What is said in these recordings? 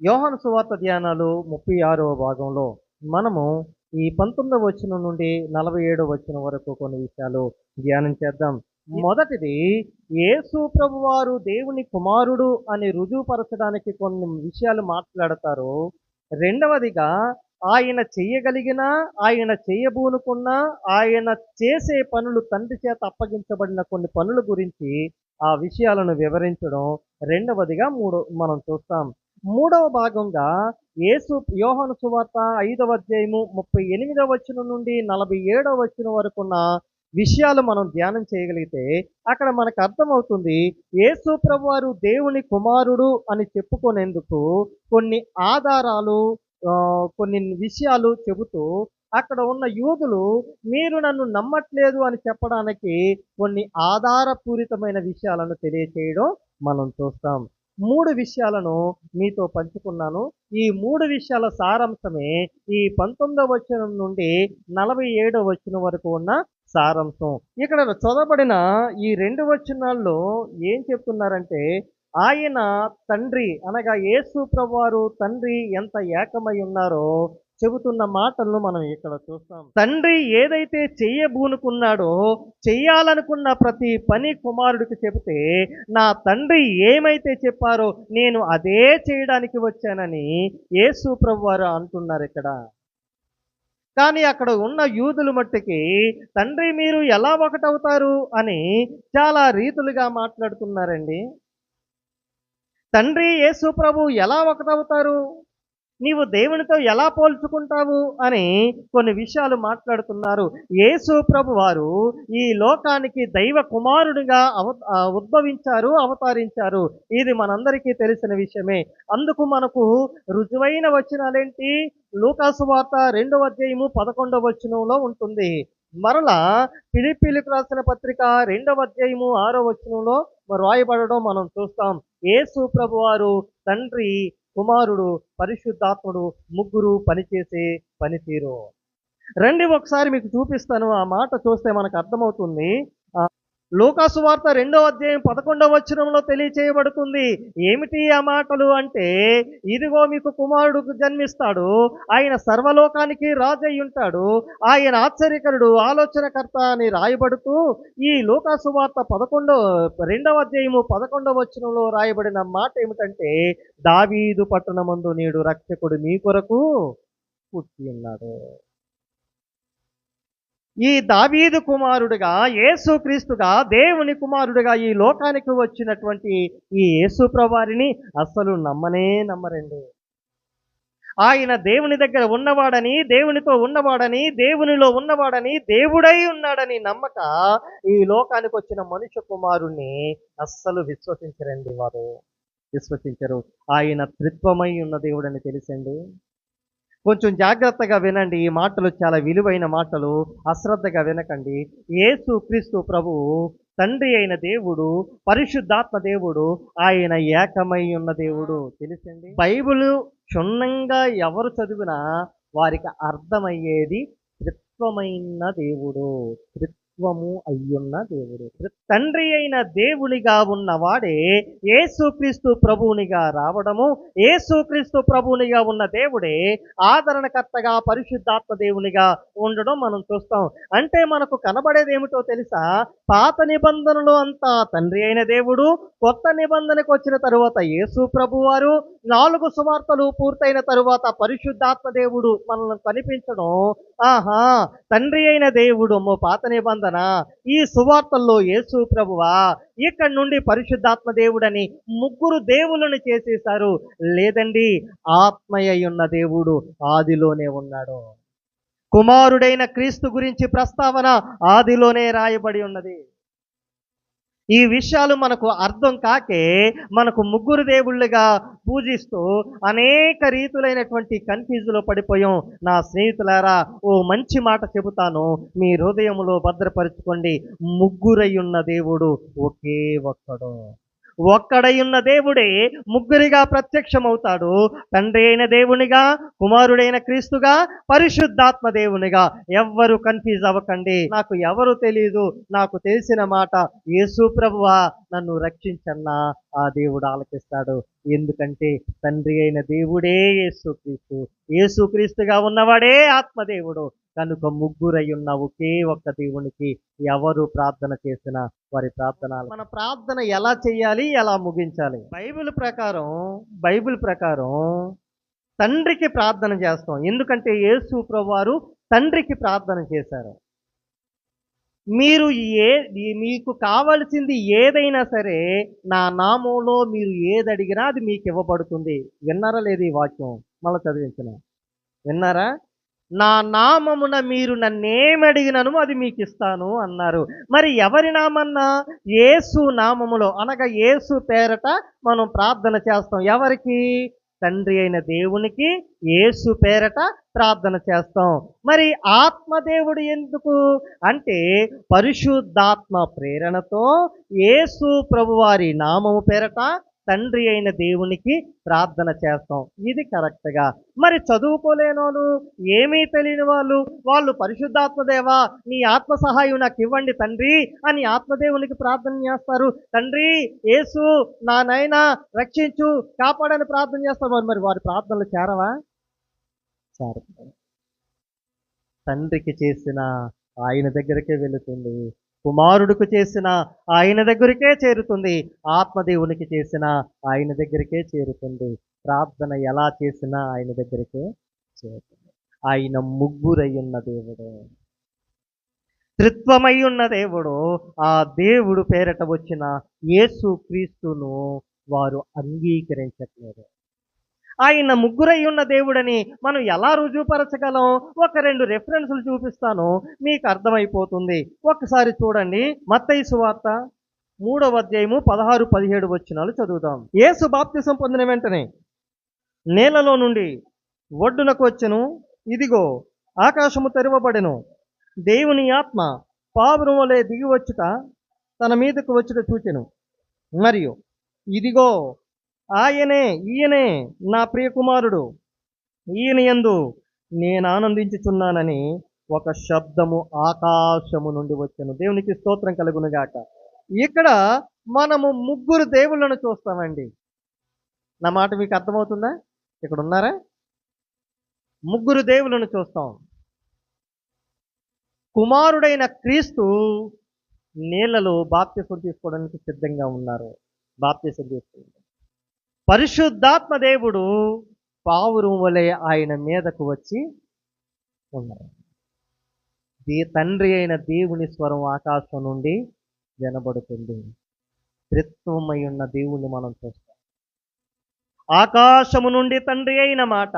యోహాను సువార్త ధ్యానాలు ముప్పై ఆరవ భాగంలో మనము ఈ పంతొమ్మిదవ వచనం నుండి నలభై ఏడవ వచనం వరకు కొన్ని విషయాలు ధ్యానం చేద్దాం. మొదటిది యేసు ప్రభు వారు దేవుని కుమారుడు అని రుజువుపరచడానికి కొన్ని విషయాలు మాట్లాడతారు. రెండవదిగా ఆయన చెయ్యగలిగిన ఆయన చేయబూనుకున్న ఆయన చేసే పనులు తండ్రి చేత అప్పగించబడిన కొన్ని పనుల గురించి ఆ విషయాలను వివరించడం. రెండవదిగా మూడు మనం చూస్తాం. మూడవ భాగంగా యేసు యోహన సువార్త ఐదవ అధ్యాయము ముప్పై ఎనిమిదవ వచ్చిన నుండి నలభై ఏడవ వచ్చిన వరకు ఉన్న విషయాలు మనం ధ్యానం చేయగలిగితే అక్కడ మనకు అర్థమవుతుంది యేసు ప్రభువారు దేవుని కుమారుడు అని చెప్పుకునేందుకు కొన్ని ఆధారాలు కొన్ని విషయాలు చెబుతూ అక్కడ ఉన్న యూదులు మీరు నన్ను నమ్మట్లేదు అని చెప్పడానికి కొన్ని ఆధారపూరితమైన విషయాలను తెలియచేయడం మనం చూస్తాం. మూడు విషయాలను మీతో పంచుకున్నాను. ఈ మూడు విషయాల సారాంశమే ఈ పంతొమ్మిదవ వచనం నుండి నలభై ఏడవ వచనం వరకు ఉన్న సారాంశం. ఇక్కడ చదవబడిన ఈ రెండు వచనాల్లో ఏం చెప్తున్నారంటే ఆయన తండ్రి అనగా యేసు ప్రభువారు తండ్రి ఎంత ఏకమై ఉన్నారో చెబుతున్న మాటలను మనం ఇక్కడ చూస్తాం. తండ్రి ఏదైతే చెయ్యబూనుకున్నాడో చెయ్యాలనుకున్న ప్రతి పని కుమారుడికి చెబితే నా తండ్రి ఏమైతే చెప్పారో నేను అదే చేయడానికి వచ్చానని యేసు ప్రభువారు అంటున్నారు ఇక్కడ. కానీ అక్కడ ఉన్న యూదులు మట్టుకి తండ్రి మీరు ఎలా ఒకటవుతారు? అని చాలా రీతులుగా మాట్లాడుతున్నారండి. తండ్రి యేసు ప్రభు ఎలా ఒకటవుతారు? నీవు దేవునితో ఎలా పోల్చుకుంటావు అని కొన్ని విషయాలు మాట్లాడుతున్నారు. యేసు ప్రభు వారు ఈ లోకానికి దైవ కుమారుడిగా అవ ఉద్భవించారు అవతరించారు. ఇది మనందరికీ తెలిసిన విషయమే. అందుకు మనకు రుజువైన వచనాలేంటి? లూకాసు వార్త రెండవ అధ్యాయము పదకొండవ వచనంలో ఉంటుంది. మరలా పిలిపిలికి రాసిన పత్రిక రెండవ అధ్యాయము ఆరో వచనంలో రాయబడడం మనం చూస్తాం. యేసు ప్రభు వారు తండ్రి కుమారుడు పరిశుద్ధాత్ముడు ముగ్గురు పనిచేసే పనితీరు. రండి ఒకసారి మీకు చూపిస్తాను ఆ మాట చూస్తే మనకు అర్థమవుతుంది. లూకాసు వార్త రెండవ అధ్యాయం పదకొండవ వచనంలో తెలియచేయబడుతుంది. ఏమిటి ఆ మాటలు అంటే ఇదిగో మీకు కుమారుడు జన్మిస్తాడు ఆయన సర్వలోకానికి రాజై ఉంటాడు ఆయన ఆశ్చర్యకరుడు ఆలోచనకర్త అని రాయబడుతూ ఈ లూకాసు వార్త పదకొండవ రెండవ అధ్యాయము పదకొండవ వచనంలో రాయబడిన మాట ఏమిటంటే దావీదు పట్టణమందు నేడు రక్షకుడు మీ కొరకు పుట్టి ఉన్నాడు. ఈ దావీదు కుమారుడుగా యేసుక్రీస్తుగా దేవుని కుమారుడుగా ఈ లోకానికి వచ్చినటువంటి ఈ యేసు ప్రభువారిని అస్సలు నమ్మనే నమ్మరండి. ఆయన దేవుని దగ్గర ఉన్నవాడని దేవునితో ఉన్నవాడని దేవునిలో ఉన్నవాడని దేవుడై ఉన్నాడని నమ్మక ఈ లోకానికి వచ్చిన మనుష్య కుమారుణ్ణి అస్సలు విశ్వసించరండి వారు. విశ్వసించరు. ఆయన త్రిత్వమై ఉన్న దేవుడని తెలిసండి. కొంచెం జాగ్రత్తగా వినండి. ఈ మాటలు చాలా విలువైన మాటలు. అశ్రద్ధగా వినకండి. యేసు క్రీస్తు ప్రభువు తండ్రి అయిన దేవుడు పరిశుద్ధాత్మ దేవుడు ఆయన ఏకమై ఉన్న దేవుడు. తెలిసండి? బైబిల్ క్షుణ్ణంగా ఎవరు చదివినా వారికి అర్థమయ్యేది త్రిత్వమైన దేవుడు. సర్వము అయ్యున్న దేవుడు. తండ్రి అయిన దేవునిగా ఉన్నవాడే ఏసుక్రీస్తు ప్రభువునిగా రావడము ఏసుక్రీస్తు ప్రభువునిగా ఉన్న దేవుడే ఆదరణకర్తగా పరిశుద్ధాత్మ దేవునిగా ఉండడం మనం చూస్తాం. అంటే మనకు కనబడేది ఏమిటో తెలుసా? పాత నిబంధనలు అంతా తండ్రి అయిన దేవుడు కొత్త నిబంధనకు వచ్చిన తరువాత యేసు ప్రభువారు నాలుగు సువార్తలు పూర్తయిన తరువాత పరిశుద్ధాత్మ దేవుడు మనల్ని కనిపించడం ఆహా తండ్రి అయిన దేవుడు పాత నిబంధన. ఈ సువార్తల్లో యేసు ప్రభువా ఇక్కడ నుండి పరిశుద్ధాత్మ దేవుడని ముగ్గురు దేవులను చేసేశారు. లేదండి ఆత్మయ్య ఉన్న దేవుడు ఆదిలోనే ఉన్నాడు. కుమారుడైన క్రీస్తు గురించి ప్రస్తావన ఆదిలోనే రాయబడి ఉన్నది. ఈ విషయాలు మనకు అర్థం కాకే మనకు ముగ్గురు దేవుళ్ళుగా పూజిస్తూ అనేక రీతులైనటువంటి కన్ఫ్యూజ్లో పడిపోయాం. నా స్నేహితులారా ఓ మంచి మాట చెబుతాను. మీ హృదయంలో భద్రపరుచుకోండి. ముగ్గురై ఉన్న దేవుడు ఒకే ఒక్కడు. ఒక్కడై ఉన్న దేవుడే ముగ్గురిగా ప్రత్యక్షమవుతాడు. తండ్రి అయిన దేవునిగా కుమారుడైన క్రీస్తుగా పరిశుద్ధాత్మ దేవునిగా. ఎవ్వరు కన్ఫ్యూజ్ అవ్వకండి. నాకు ఎవరు తెలియదు నాకు తెలిసిన మాట యేసు ప్రభువా నన్ను రక్షించన్నా ఆ దేవుడు ఆలకిస్తాడు. ఎందుకంటే తండ్రి అయిన దేవుడే యేసుక్రీస్తు. యేసుక్రీస్తుగా ఉన్నవాడే ఆత్మదేవుడు. కనుక ముగ్గురై ఉన్న ఒకే ఒక్క దేవునికి ఎవరు ప్రార్థన చేసినా వారి ప్రార్థన మన ప్రార్థన ఎలా చేయాలి ఎలా ముగించాలి? బైబిల్ ప్రకారం బైబిల్ ప్రకారం తండ్రికి ప్రార్థన చేస్తాం. ఎందుకంటే యేసు ప్రభువారు తండ్రికి ప్రార్థన చేశారు. మీరు ఏ మీకు కావలసింది ఏదైనా సరే నా నామంలో మీరు ఏది అడిగినా అది మీకు ఇవ్వబడుతుంది. విన్నారా లేదు ఈ వాక్యం? మళ్ళీ చదివించిన? విన్నారా? నా నామమున మీరు నన్నేమడిగినను అది మీకు ఇస్తాను అన్నారు. మరి ఎవరి నామన్నా? ఏసు నామములో అనగా ఏసు పేరట మనం ప్రార్థన చేస్తాం. ఎవరికి? తండ్రి అయిన దేవునికి ఏసు పేరట ప్రార్థన చేస్తాం. మరి ఆత్మదేవుడు ఎందుకు? అంటే పరిశుద్ధాత్మ ప్రేరణతో ఏసు ప్రభువారి నామము పేరట తండ్రి అయిన దేవునికి ప్రార్థన చేస్తాం. ఇది కరెక్ట్గా మరి చదువుకోలేనోళ్ళు ఏమీ తెలియని వాళ్ళు వాళ్ళు పరిశుద్ధాత్మదేవా నీ ఆత్మ సహాయం నాకు ఇవ్వండి తండ్రి అని ఆత్మదేవునికి ప్రార్థన చేస్తారు. తండ్రి యేసు నా నైనా రక్షించు కాపాడని ప్రార్థన చేస్తారు. మరి వారి ప్రార్థనలు చేరవా? చేర తండ్రికి చేసిన ఆయన దగ్గరికే వెళుతుంది. కుమారుడికి చేసిన ఆయన దగ్గరికే చేరుతుంది. ఆత్మదేవునికి చేసిన ఆయన దగ్గరికే చేరుతుంది. ప్రార్థన ఎలా చేసినా ఆయన దగ్గరికే చేరుతుంది. ఆయన ముగ్గురై ఉన్న దేవుడు. త్రిత్వమై ఉన్న దేవుడు. ఆ దేవుడు పేరట వచ్చిన యేసు క్రీస్తును వారు అంగీకరించట్లేదు. ఆయన ముగ్గురై ఉన్న దేవుడని మనం ఎలా రుజువుపరచగలం? ఒక రెండు రెఫరెన్సులు చూపిస్తాను. మీకు అర్థమైపోతుంది. ఒకసారి చూడండి. మత్తయి సువార్త మూడవ అధ్యాయము పదహారు పదిహేడు వచ్చినాలు చదువుదాం. యేసు బాప్తిసం పొందిన వెంటనే నేలలో నుండి ఒడ్డునకు వచ్చెను. ఇదిగో ఆకాశము తెరవబడెను. దేవుని ఆత్మ పావురం వలె దిగి వచ్చుట తన మీదకు వచ్చుట చూచెను. మరియు ఇదిగో ఆయనే ఈయనే నా ప్రియ కుమారుడు ఈయన యందు నేను ఆనందించుచున్నానని ఒక శబ్దము ఆకాశము నుండి వచ్చాను. దేవునికి స్తోత్రం కలుగునుగాక. ఇక్కడ మనము ముగ్గురు దేవుళ్ళను చూస్తామండి. నా మాట మీకు అర్థమవుతుందా? ఇక్కడ ఉన్నారా ముగ్గురు దేవులను చూస్తాం. కుమారుడైన క్రీస్తు నీళ్ళలో బాప్తిసం తీసుకోవడానికి సిద్ధంగా ఉన్నారు. బాప్తిసం తీసుకుంటారు పరిశుద్ధాత్మ దేవుడు పావురం వలె ఆయన మీదకు వచ్చి ఉన్నారు. దే తండ్రి అయిన దేవుని స్వరం ఆకాశం నుండి వినబడుతుంది. త్రిత్వమై ఉన్న దేవుణ్ణి మనం చూస్తాం. ఆకాశము నుండి తండ్రి అయిన మాట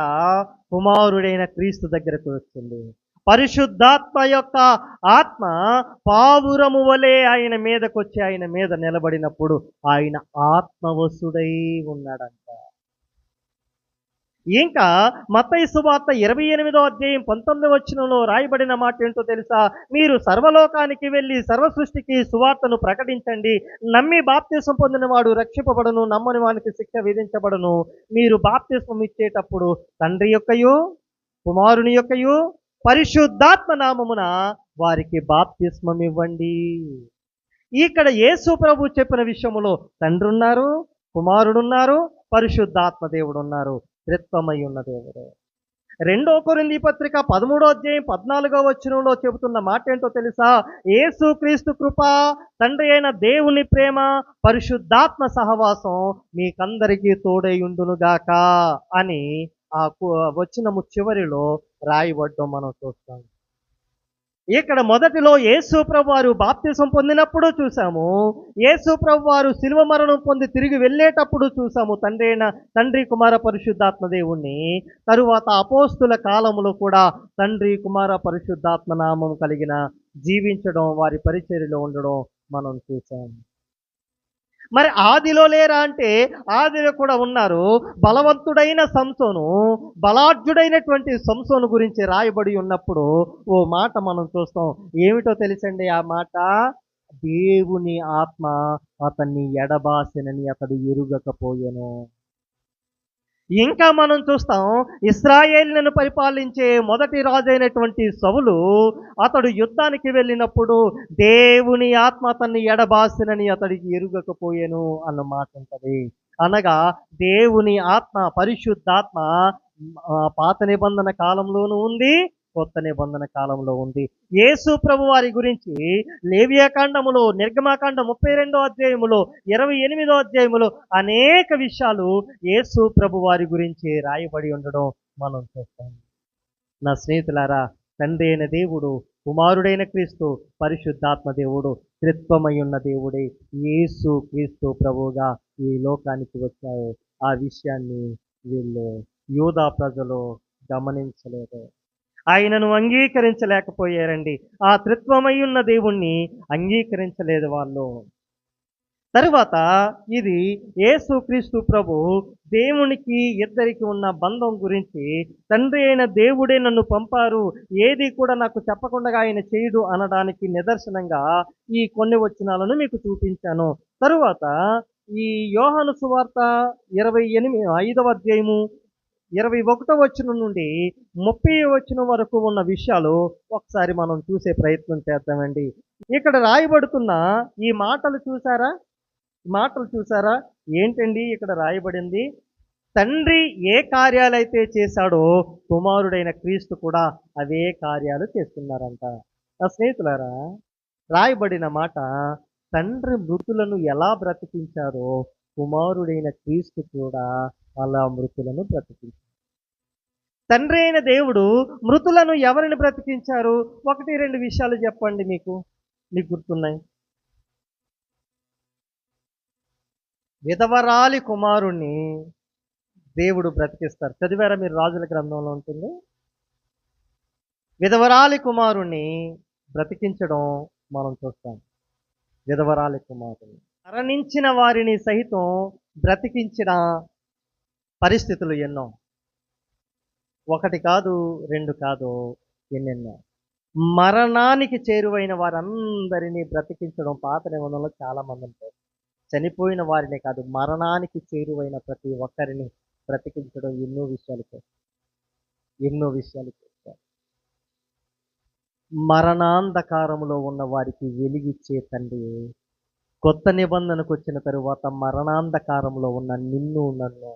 కుమారుడైన క్రీస్తు దగ్గరకు వచ్చింది. పరిశుద్ధాత్మ యొక్క ఆత్మ పావురము వలె ఆయన మీదకొచ్చి ఆయన మీద నిలబడినప్పుడు ఆయన ఆత్మవసుడై ఉన్నాడంట. ఇంకా మత్తయి సువార్త ఇరవై ఎనిమిదో అధ్యాయం పంతొమ్మిది వచ్చినలో రాయబడిన మాట ఏంటో తెలుసా? మీరు సర్వలోకానికి వెళ్ళి సర్వ సృష్టికి సువార్తను ప్రకటించండి. నమ్మి బాప్తీసం పొందిన వాడు రక్షింపబడును నమ్మని వానికి శిక్ష విధించబడును. మీరు బాప్తీసం ఇచ్చేటప్పుడు తండ్రి యొక్కయు కుమారుని యొక్కయు పరిశుద్ధాత్మ నామమున వారికి బాప్తిస్మం ఇవ్వండి ఇక్కడ యేసు ప్రభు చెప్పిన విషయములో తండ్రి ఉన్నారు కుమారుడున్నారు పరిశుద్ధాత్మ దేవుడు ఉన్నారు త్రిత్వమై ఉన్న దేవుడు. రెండో కొరింది పత్రిక పదమూడో అధ్యాయం పద్నాలుగో వచనంలో చెబుతున్న మాట ఏంటో తెలుసా? యేసు క్రీస్తు కృప తండ్రి అయిన దేవుని ప్రేమ పరిశుద్ధాత్మ సహవాసం మీకందరికీ తోడైయుండునుగాక అని ఆ వచ్చినము వచనము చివరిలో రాయబడ్డం మనం చూస్తాం. ఇక్కడ మొదటిలో యేసు ప్రభు వారు బాప్తిసం పొందినప్పుడు చూసాము. యేసు ప్రభు వారు శిలువ మరణం పొంది తిరిగి వెళ్ళేటప్పుడు చూసాము. తండ్రి అయిన తండ్రి కుమార పరిశుద్ధాత్మ దేవుణ్ణి. తరువాత అపోస్తుల కాలములో కూడా తండ్రి కుమార పరిశుద్ధాత్మ నామం కలిగిన జీవించడం వారి పరిచర్యలో ఉండడం మనం చూసాము మరి ఆదిలో లేరా అంటే ఆదిలో కూడా ఉన్నారు. బలవంతుడైన సంసోను బలాఢ్యుడైనటువంటి సంసోను గురించి రాయబడి ఉన్నప్పుడు ఓ మాట మనం చూస్తాం. ఏమిటో తెలుసండి ఆ మాట? దేవుని ఆత్మ అతన్ని ఎడబాసినని అతడు ఎరుగకపోయెను. ఇంకా మనం చూస్తాం ఇస్రాయేల్ను పరిపాలించే మొదటి రాజైనటువంటి సవులు అతడు యుద్ధానికి వెళ్ళినప్పుడు దేవుని ఆత్మ అతన్ని ఎడబాసినని అతడికి ఎరుగకపోయాను అన్న మాట ఉంటుంది. అనగా దేవుని ఆత్మ పరిశుద్ధాత్మ పాత నిబంధన కాలంలోనూ ఉంది కొత్త నిబంధన కాలంలో ఉంది. యేసు ప్రభు వారి గురించి లేవియాకాండములో నిర్గమాకాండ ముప్పై రెండో అధ్యాయములో ఇరవై ఎనిమిదో అధ్యాయములో అనేక విషయాలు యేసు ప్రభు వారి గురించి రాయబడి ఉండడం మనం చూస్తాం. నా స్నేహితులారా తండ్రి అయిన దేవుడు కుమారుడైన క్రీస్తు పరిశుద్ధాత్మ దేవుడు త్రిత్వమై ఉన్న దేవుడే యేసు క్రీస్తు ప్రభువుగా ఈ లోకానికి వచ్చారు ఆ విషయాన్ని వీళ్ళు యూదా ప్రజలు గమనించలేదు. ఆయనను అంగీకరించలేకపోయారండి. ఆ త్రిత్వమయ్యున్న ఉన్న దేవుణ్ణి అంగీకరించలేదు వాళ్ళు. తరువాత ఇది యేసుక్రీస్తు ప్రభు దేవునికి ఇద్దరికి ఉన్న బంధం గురించి తండ్రి అయిన దేవుడే నన్ను పంపారు ఏది కూడా నాకు చెప్పకుండా ఆయన చేయడు అనడానికి నిదర్శనంగా ఈ కొన్ని వచనాలను మీకు చూపించాను. తరువాత ఈ యోహాను సువార్త ఇరవై ఎనిమిది ఐదవ అధ్యాయము ఇరవై ఒకటో వచ్చిన నుండి ముప్పై వచ్చిన వరకు ఉన్న విషయాలు ఒకసారి మనం చూసే ప్రయత్నం చేద్దామండి. ఇక్కడ రాయబడుతున్న ఈ మాటలు చూసారా? ఈ మాటలు చూసారా? ఏంటండి ఇక్కడ రాయబడింది? తండ్రి ఏ కార్యాలైతే చేశాడో కుమారుడైన క్రీస్తు కూడా అవే కార్యాలు చేస్తున్నారంట. నా స్నేహితులారా రాయబడిన మాట తండ్రి మృతులను ఎలా బ్రతికించారో కుమారుడైన క్రీస్తు కూడా అలా మృతులను బ్రతికించారు తండ్రి అయిన దేవుడు మృతులను ఎవరిని బ్రతికించారు? ఒకటి రెండు విషయాలు చెప్పండి మీకు. మీకు గుర్తున్నాయి. విధవరాలి కుమారుణ్ణి దేవుడు బ్రతికిస్తారు. చదివారా మీరు రాజుల గ్రంథంలో ఉంటుంది? విధవరాలి కుమారుణ్ణి బ్రతికించడం మనం చూస్తాం. విధవరాలి కుమారుని మరణించిన వారిని సహితం బ్రతికించిన పరిస్థితులు ఎన్నో. ఒకటి కాదు రెండు కాదు ఎన్నెన్నో. మరణానికి చేరువైన వారందరినీ బ్రతికించడం పాత నిబంధనలో చాలా మంది ఉంటారు. చనిపోయిన వారినే కాదు మరణానికి చేరువైన ప్రతి ఒక్కరిని బ్రతికించడం ఎన్నో విషయాలు చేస్తారు ఎన్నో విషయాలు చేస్తారు ఉన్న వారికి వెలిగిచ్చే తండ్రి కొత్త నిబంధనకు వచ్చిన తరువాత మరణాంధకారంలో ఉన్న నిన్ను నన్ను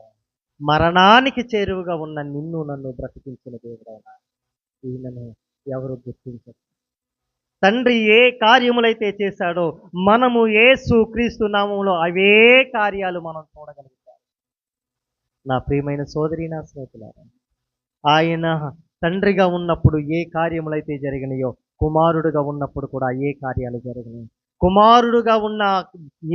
మరణానికి చేరువుగా ఉన్న నిన్ను నన్ను బ్రతికించిన దేవుడైన ఈయనను ఎవరు గుర్తించరు. తండ్రి ఏ కార్యములైతే చేశాడో మనము ఏసు క్రీస్తు నామంలో అవే కార్యాలు మనం చూడగలుగుతాం. నా ప్రియమైన సోదరి నా స్నేహితులారా ఆయన తండ్రిగా ఉన్నప్పుడు ఏ కార్యములైతే జరిగినాయో కుమారుడుగా ఉన్నప్పుడు కూడా ఏ కార్యాలు జరిగినాయి కుమారుడుగా ఉన్న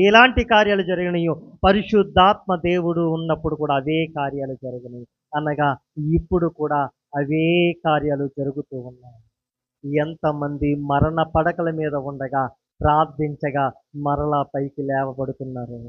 ఎలాంటి కార్యాలు జరిగినాయో పరిశుద్ధాత్మ దేవుడు ఉన్నప్పుడు కూడా అవే కార్యాలు జరిగినాయి. అనగా ఇప్పుడు కూడా అవే కార్యాలు జరుగుతూ ఉన్నాయి. ఎంతమంది మరణ పడకల మీద ఉండగా ప్రార్థించగా మరలా పైకి లేవబడుతున్నారు.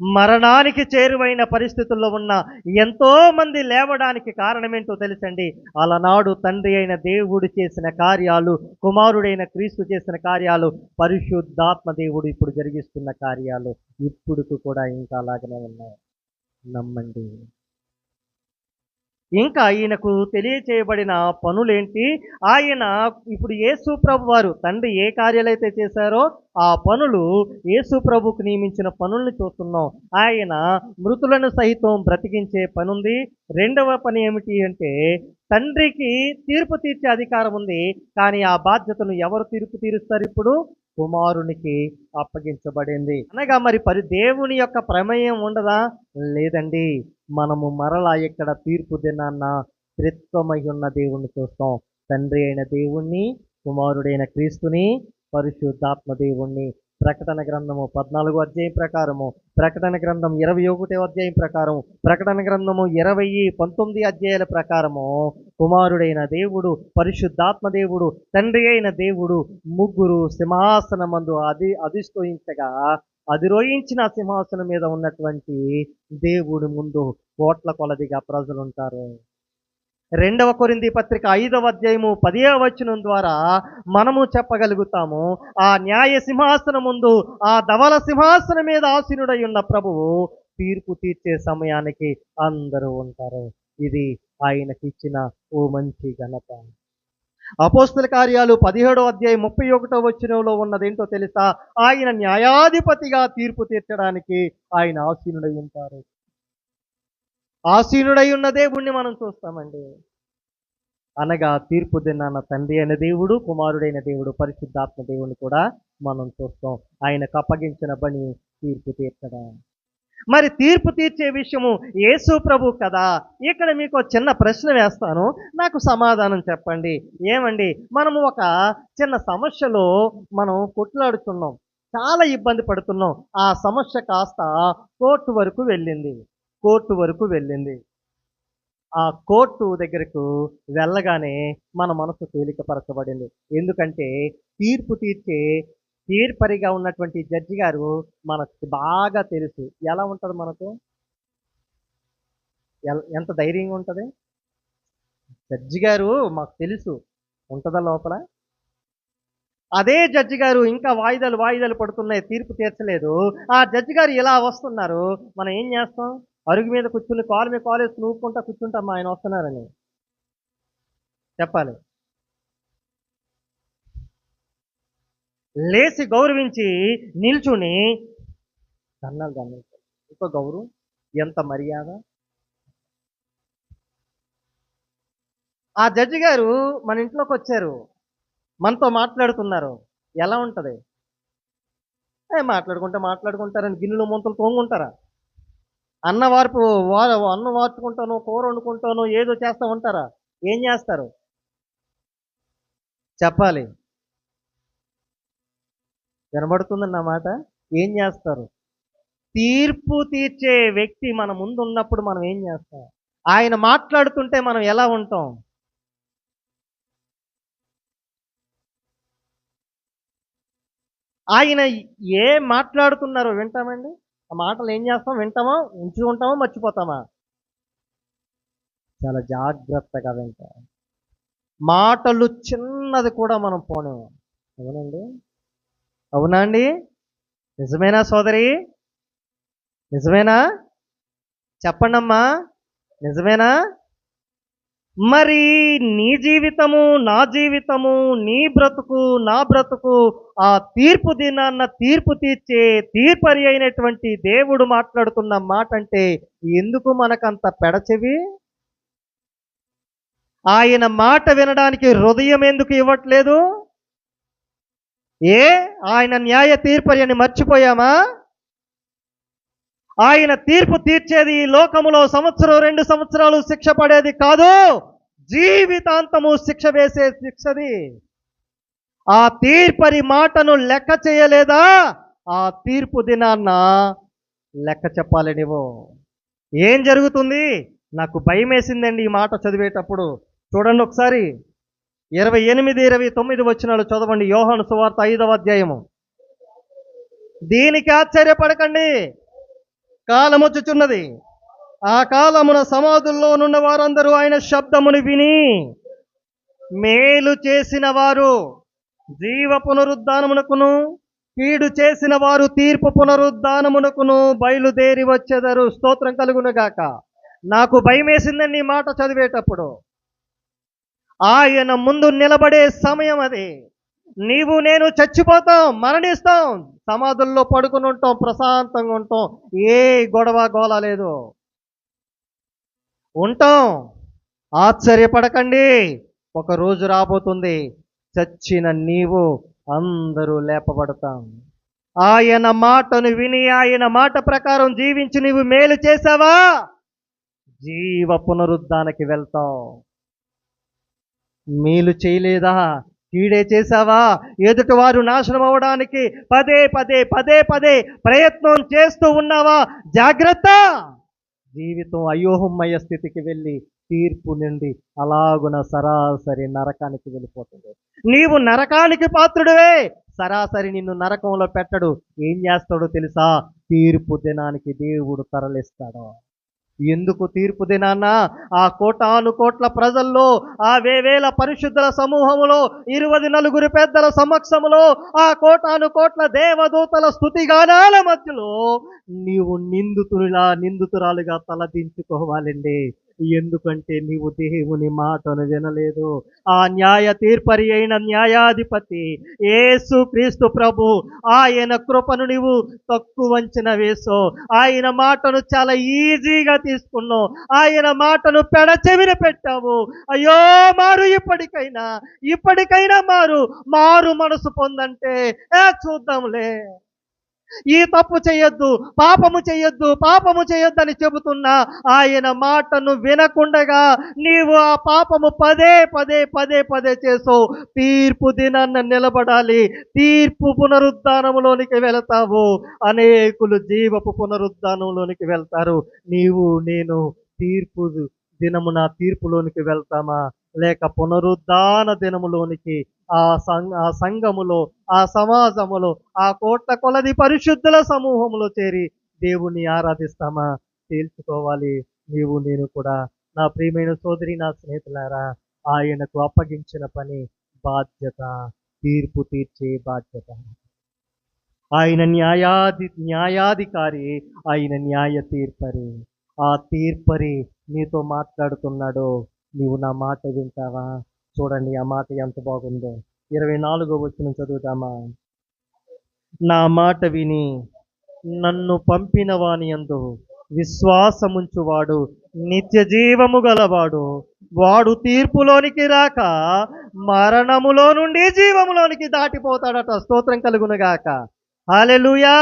మరణానికి చేరువైన పరిస్థితుల్లో ఉన్న ఎంతోమంది లేవడానికి కారణమేంటో తెలుసండి. అలనాడు తండ్రి అయిన దేవుడు చేసిన కార్యాలు కుమారుడైన క్రీస్తు చేసిన కార్యాలు పరిశుద్ధాత్మ దేవుడు ఇప్పుడు జరిగిస్తున్న కార్యాలు ఇప్పుడు కూడా ఇంకా అలాగనే ఉన్నాయి. నమ్మండి. ఇంకా ఈయనకు తెలియచేయబడిన పనులేంటి? ఆయన ఇప్పుడు యేసు ప్రభు వారు తండ్రి ఏ కార్యాలైతే చేశారో ఆ పనులు యేసు ప్రభుకు నియమించిన పనుల్ని చూస్తున్నాం. ఆయన మృతులను సహితం బ్రతికించే పనుంది. రెండవ పని ఏమిటి అంటే తండ్రికి తీర్పు తీర్చే అధికారం ఉంది. కానీ ఆ బాధ్యతను ఎవరు తీర్పు తీరుస్తారు ఇప్పుడు? కుమారునికి అప్పగించబడింది. అనగా మరి పరి దేవుని యొక్క ప్రమేయం ఉండదా? లేదండి. మనము మరలా ఇక్కడ తీర్పు దినాన్న త్రిత్వమై ఉన్న దేవుణ్ణి చూస్తాం. తండ్రి అయిన దేవుణ్ణి కుమారుడైన క్రీస్తుని పరిశుద్ధాత్మ దేవుణ్ణి ప్రకటన గ్రంథము పద్నాలుగో అధ్యాయం ప్రకారము ప్రకటన గ్రంథం ఇరవై ఒకటో అధ్యాయం ప్రకారము ప్రకటన గ్రంథము ఇరవై పంతొమ్మిది అధ్యాయాల ప్రకారము. కుమారుడైన దేవుడు పరిశుద్ధాత్మ దేవుడు తండ్రి అయిన దేవుడు ముగ్గురు సింహాసనమందు అధి అధిష్ఠోయించగా అధిరోహించిన సింహాసనం మీద ఉన్నటువంటి దేవుడి ముందు కోట్ల కొలదిగా ప్రజలుంటారు. రెండవ కొరింది పత్రిక ఐదవ అధ్యాయము పదిహేవ వచనం ద్వారా మనము చెప్పగలుగుతాము ఆ న్యాయ సింహాసనం ముందు ఆ ధవల సింహాసనం మీద ఆసీనుడై ఉన్న ప్రభువు తీర్పు తీర్చే సమయానికి అందరూ ఉంటారు. ఇది ఆయనకి ఇచ్చిన ఓ మంచి ఘనత. అపోస్తుల కార్యాలు పదిహేడో అధ్యాయం ముప్పై ఒకటో వచనంలో ఉన్నదేంటో తెలుసా? ఆయన న్యాయాధిపతిగా తీర్పు తీర్చడానికి ఆయన ఆసీనుడై ఉంటారు. ఆసీనుడై ఉన్న దేవుణ్ణి మనం చూస్తామండి. అనగా తీర్పు దినాన తండ్రి అయిన దేవుడు కుమారుడైన దేవుడు పరిశుద్ధాత్మ దేవుని కూడా మనం చూస్తాం. ఆయనకు అప్పగించిన పని తీర్పు తీర్చడం. మరి తీర్పు తీర్చే విషయము యేసు ప్రభు కదా? ఇక్కడ మీకు చిన్న ప్రశ్న వేస్తాను. నాకు సమాధానం చెప్పండి. ఏమండి? మనము ఒక చిన్న సమస్యలో మనం కొట్లాడుతున్నాం చాలా ఇబ్బంది పడుతున్నాం. ఆ సమస్య కాస్త కోర్టు వరకు వెళ్ళింది. కోర్టు వరకు వెళ్ళింది. ఆ కోర్టు దగ్గరకు వెళ్ళగానే మన మనసు తేలికపరచబడింది. ఎందుకంటే తీర్పు తీర్చే తీర్పరిగా ఉన్నటువంటి జడ్జి గారు మనకు బాగా తెలుసు. ఎలా ఉంటుంది మనకు? ఎల్- ఎంత ధైర్యంగా ఉంటుంది? జడ్జి గారు మాకు తెలుసు. ఉంటుందా లోపల? అదే జడ్జి గారు ఇంకా వాయిదాలు వాయిదాలు పడుతున్నాయి. తీర్పు తీర్చలేదు. ఆ జడ్జి గారు ఇలా వస్తున్నారు. మనం ఏం చేస్తాం? అరుగు మీద కూర్చుని కాలు మీద కాలు వేసుకుని ఊపుకుంటా కూర్చుంటాం ఆయన వస్తున్నారని. చెప్పాలి. లేచి గౌరవించి నిల్చుని దన్నాలు దన్నాలు ఇంకో గౌరవం ఎంత మర్యాద. ఆ జడ్జి గారు మన ఇంట్లోకి వచ్చారు. మనతో మాట్లాడుతున్నారు. ఎలా ఉంటుంది? మాట్లాడుకుంటే మాట్లాడుకుంటారని గిన్నెలు మొంతలు తోంగుంటారా అన్న వార్పు వా- అన్నం వార్చుకుంటాను కూర వండుకుంటాను ఏదో చేస్తూ ఉంటారా? ఏం చేస్తారు? చెప్పాలి. వినబడుతుంది నా మాట? ఏం చేస్తారు? తీర్పు తీర్చే వ్యక్తి మన ముందు ఉన్నప్పుడు మనం ఏం చేస్తాం? ఆయన మాట్లాడుతుంటే మనం ఎలా ఉంటాం? ఆయన ఏ మాట్లాడుతున్నారో వింటామండి? ఆ మాటలు ఏం చేస్తాం? వింటామా? ఉంచుకుంటామా మర్చిపోతామా? చాలా జాగ్రత్తగా వింటాం. మాటలు చిన్నది కూడా మనం పోనేము అవునండి? అవునా అండి? నిజమేనా సోదరి? నిజమేనా? చెప్పండమ్మా. నిజమేనా? మరి నీ జీవితము నా జీవితము నీ బ్రతుకు నా బ్రతుకు ఆ తీర్పు దినాన్న తీర్పు తీర్చే తీర్పరి అయినటువంటి దేవుడు మాట్లాడుతున్న మాట అంటే ఎందుకు మనకంత పెడచెవి? ఆయన మాట వినడానికి హృదయం ఎందుకు ఇవ్వట్లేదు? ఏ? ఆయన న్యాయ తీర్పరి అని మర్చిపోయామా? ఆయన తీర్పు తీర్చేది ఈ లోకములో సంవత్సరం రెండు సంవత్సరాలు శిక్ష పడేది కాదు. జీవితాంతము శిక్ష వేసే శిక్షది. ఆ తీర్పరి మాటను లెక్క చేయలేదా? ఆ తీర్పు దినాన్న లెక్క చెప్పాలి నువ్వు ఏం జరుగుతుంది? నాకు భయం వేసిందండి ఈ మాట చదివేటప్పుడు. చూడండి ఒకసారి. ఇరవై ఎనిమిది ఇరవై తొమ్మిది వచ్చినాలు చదవండి. యోహాను సువార్త ఐదవ అధ్యాయము. దీనికి ఆశ్చర్యపడకండి. కాలమొచ్చుచున్నది. ఆ కాలమున సమాధుల్లో నున్న వారందరూ ఆయన శబ్దమును విని మేలు చేసిన వారు జీవ పునరుద్ధానమునకును కీడు చేసిన వారు తీర్పు పునరుద్ధానమునకును బయలుదేరి వచ్చేదరు. స్తోత్రం కలుగునగాక. నాకు భయమేసిందని మాట చదివేటప్పుడు. ఆయన ముందు నిలబడే సమయం అది. నీవు నేను చచ్చిపోతాం మరణిస్తాం. సమాధుల్లో పడుకుని ఉంటాం ప్రశాంతంగా ఉంటాం. ఏ గొడవ గోల లేదు. ఉంటాం. ఆశ్చర్యపడకండి. ఒక రోజు రాబోతుంది. చచ్చిన నీవు అందరూ లేపబడతాం. ఆయన మాటను విని ఆయన మాట ప్రకారం జీవించి నీవు మేలు చేసావా? జీవ పునరుద్ధానికి వెళ్తాం. మేలు చేయలేదా? కీడే చేశావా? ఎదుటి వారు నాశనం అవ్వడానికి పదే పదే పదే పదే ప్రయత్నం చేస్తూ ఉన్నావా? జాగ్రత్త! జీవితం అయోహమయ స్థితికి వెళ్ళి తీర్పు నుండి అలాగున సరాసరి నరకానికి వెళ్ళిపోతుంది. నీవు నరకానికి పాత్రుడివే! సరాసరి నిన్ను నరకంలో పెట్టడు. ఏం చేస్తాడో తెలుసా? తీర్పు దినానికి దేవుడు తరలిస్తాడు. ఎందుకు తీర్పు దినాన్న ఆ కోటాను కోట్ల ప్రజల్లో ఆ వేవేల పరిశుద్ధుల సమూహములో ఇరవై నలుగురు పెద్దల సమక్షములో ఆ కోటాను కోట్ల దేవదూతల స్థుతిగానాల మధ్యలో నీవు నిందితునిలా నిందితురాలుగా తలదించుకోవాలండి. ఎందుకంటే నీవు దేవుని మాటను వినలేదు ఆ న్యాయ తీర్పరి అయిన న్యాయాధిపతి ఏసు క్రీస్తు ప్రభు ఆయన కృపను నీవు తక్కువ అంచనా వేసో. ఆయన మాటను చాలా ఈజీగా తీసుకున్నావు ఆయన మాటను పెడచెవిన పెట్టావు. అయ్యో మారు ఇప్పటికైనా ఇప్పటికైనా మారు. మారు మనసు పొందంటే చూద్దాంలే. ఈ తప్పు చేయొద్దు పాపము చేయొద్దు పాపము చేయొద్దని చెబుతున్నా ఆయన మాటను వినకుండగా నీవు ఆ పాపము పదే పదే పదే పదే చేసావు తీర్పు దినాన్ని నిలబడాలి తీర్పు పునరుద్ధానములోనికి వెళతావు. అనేకులు జీవపు పునరుద్ధానంలోనికి వెళ్తారు. నీవు నేను తీర్పు దినమున తీర్పులోనికి వెళ్తామా? లేక పునరుద్ధాన దినములోనికి ఆ సంఘ ఆ సంఘములో ఆ సమాజములో ఆ కోట్ల కొలది పరిశుద్ధుల సమూహములో చేరి దేవుణ్ణి ఆరాధిస్తామా? తేల్చుకోవాలి. నీవు నేను కూడా నా ప్రియమైన సోదరి నా స్నేహితులారా ఆయనకు అప్పగించిన పని బాధ్యత తీర్పు తీర్చే బాధ్యత. ఆయన న్యాయాధి న్యాయాధికారి ఆయన న్యాయ తీర్పరి ఆ తీర్పరి నీతో మాట్లాడుతున్నాడు నీవు నా మాట వింటావా? చూడండి ఆ మాట ఎంత బాగుందో. ఇరవై నాలుగో వచ్చిన చదువుతామా నా మాట విని నన్ను పంపిన వాని యందు విశ్వాసముంచువాడు నిత్య జీవము గలవాడు. వాడు తీర్పులోనికి రాక మరణములో నుండి జీవములోనికి దాటిపోతాడట. స్తోత్రం కలుగునుగాక. హాలెలుయా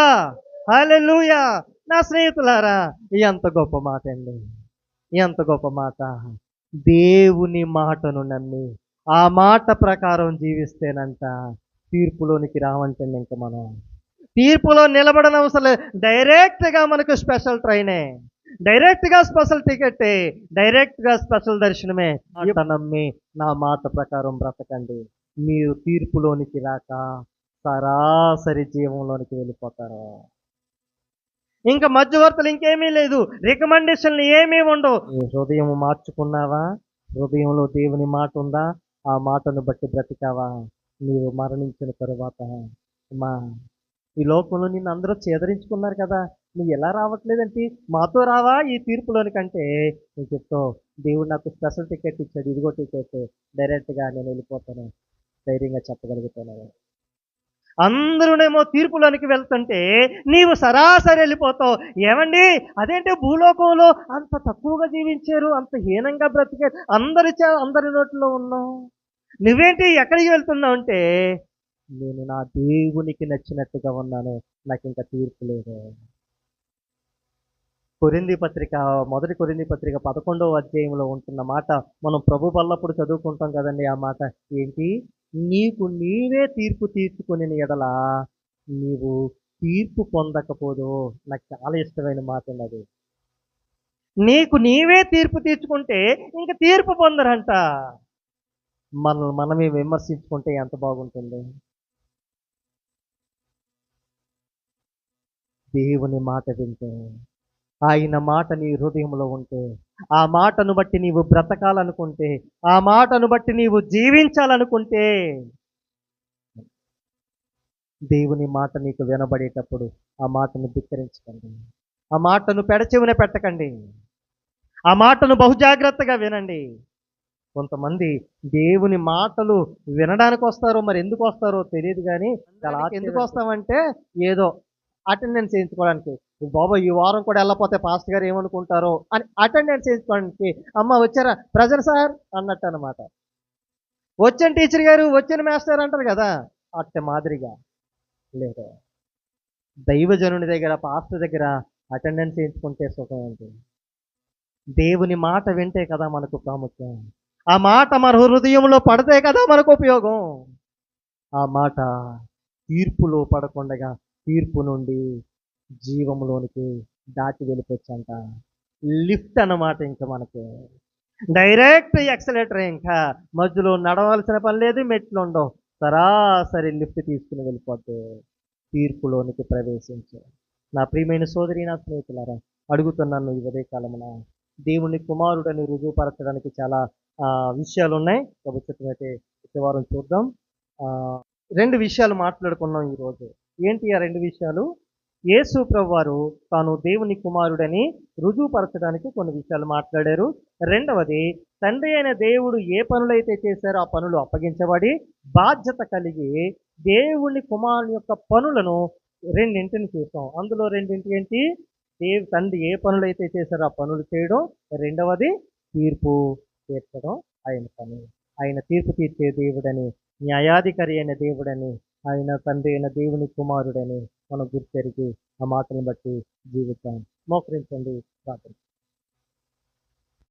హాలెలుయా నా స్నేహితులారా ఎంత గొప్ప మాట అండి ఎంత గొప్ప మాట. దేవుని మాటను నమ్మి ఆ మాట ప్రకారం జీవిస్తేనంట తీర్పులోనికి రావంటండి ఇంక మనం. తీర్పులో నిలబడడం అవసరం లేదు. డైరెక్ట్గా మనకు స్పెషల్ ట్రైనే డైరెక్ట్గా స్పెషల్ టికెట్ డైరెక్ట్గా స్పెషల్ దర్శనమే. మాట నమ్మి నా మాట ప్రకారం బ్రతకండి. మీరు తీర్పులోనికి రాక సరాసరి జీవంలోనికి వెళ్ళిపోతారు. ఇంకా మధ్యవర్తులు ఇంకేమీ లేదు. రికమెండేషన్లు ఏమీ ఉండవు. హృదయం మార్చుకున్నావా? హృదయంలో దేవుని మాట ఉందా? ఆ మాటను బట్టి బ్రతికావా? నీవు మరణించిన తరువాత మా ఈ లోకంలో నిన్ను అందరూ చేదరించుకున్నారు కదా. నువ్వు ఎలా రావట్లేదంటే మాతో రావా ఈ తీర్పులోని కంటే? నువ్వు చెప్తావు దేవుడు నాకు స్పెషల్ టికెట్ ఇచ్చాడు. ఇదిగో టికెట్ డైరెక్ట్గా నేను వెళ్ళిపోతాను. ధైర్యంగా చెప్పగలుగుతాను. అందరూనేమో తీర్పులోనికి వెళ్తుంటే నీవు సరాసరి వెళ్ళిపోతావు. ఏమండి? అదేంటి భూలోకంలో అంత తక్కువగా జీవించారు అంత హీనంగా బ్రతికారు అందరి అందరి నోట్లో ఉన్నావు. నువ్వేంటి ఎక్కడికి వెళ్తున్నావు అంటే నేను నా దేవునికి నచ్చినట్టుగా ఉన్నాను నాకు ఇంకా తీర్పు లేదు. కొరింది పత్రిక మొదటి కొరింది పత్రిక పదకొండవ అధ్యాయంలో ఉంటున్న మాట మనం ప్రభు బల్లప్పుడు చదువుకుంటాం కదండి ఆ మాట. ఏంటి? నీకు నీవే తీర్పు తీర్చుకుని ఎడల నీవు తీర్పు పొందకపోదు. నాకు చాలా ఇష్టమైన మాట అది నీకు నీవే తీర్పు తీర్చుకుంటే ఇంక తీర్పు పొందరంట. మనల్ని మనమే విమర్శించుకుంటే ఎంత బాగుంటుంది? దేవుని మాట వింటే ఆయన మాట నీ హృదయంలో ఉంటే ఆ మాటను బట్టి నీవు బ్రతకాలనుకుంటే ఆ మాటను బట్టి నీవు జీవించాలనుకుంటే దేవుని మాట నీకు వినబడేటప్పుడు ఆ మాటను ధిక్కరించకండి. ఆ మాటను పెడచెవిన పెట్టకండి. ఆ మాటను బహుజాగ్రత్తగా వినండి. కొంతమంది దేవుని మాటలు వినడానికి వస్తారో మరి ఎందుకు వస్తారో తెలియదు కానీ ఎందుకు వస్తామంటే ఏదో అటెండెన్స్ చేయించుకోవడానికి. బాబా ఈ వారం కూడా వెళ్ళపోతే పాస్ట్ గారు ఏమనుకుంటారో అని అటెండెన్స్ చేయించుకోవడానికి. అమ్మ వచ్చారా? Present sir? అన్నట్టు అనమాట వచ్చిన టీచర్ గారు వచ్చిన మాస్టర్ అంటారు కదా. అట్ట మాదిరిగా. లేదు? దైవజనుని దగ్గర పాస్టర్ దగ్గర అటెండెన్స్ చేయించుకుంటే సుఖం అండి దేవుని మాట వింటే కదా మనకు ప్రాముఖ్యం. ఆ మాట మన హృదయంలో పడితే కదా మనకు ఉపయోగం. ఆ మాట తీర్పులో పడకుండగా తీర్పు నుండి జీవంలోనికి దాటి వెళ్ళిపోవచ్చంట లిఫ్ట్ అన్నమాట ఇంకా మనకి. డైరెక్ట్ ఎక్సలేటర్ ఇంకా. మధ్యలో నడవలసిన పని లేదు మెట్లు ఉండవు. సరాసరి లిఫ్ట్ తీసుకుని వెళ్ళిపోతే తీర్పులోనికి ప్రవేశించు. నా ప్రియమైన సోదరి నా స్నేహితులారా అడుగుతున్నాను ఈ ఉదయకాలమున దేవుని కుమారుడని రుజువుపరచడానికి చాలా విషయాలు ఉన్నాయి ప్రభుత్వం అయితే వచ్చే వారం చూద్దాం. రెండు విషయాలు మాట్లాడుకున్నాం ఈరోజు. ఏంటి ఆ రెండు విషయాలు? యేసు ప్రభువారు తాను దేవుని కుమారుడని రుజువుపరచడానికి కొన్ని విషయాలు మాట్లాడారు. రెండవది తండ్రి అయిన దేవుడు ఏ పనులైతే చేశారో ఆ పనులు అప్పగించబడి బాధ్యత కలిగి దేవుని కుమారుని యొక్క పనులను రెండింటిని చూసాం అందులో రెండింటి ఏంటి? దేవు తండ్రి ఏ పనులైతే చేశారో ఆ పనులు చేయడం. రెండవది తీర్పు తీర్చడం. ఆయన పని. ఆయన తీర్పు తీర్చే దేవుడని న్యాయాధికారి అయిన దేవుడని ఆయన తండ్రి అయిన దేవుని కుమారుడని మనం గుర్తెరిగి ఆ మాటను బట్టి జీవితాం మోకరించండి ప్రార్థన.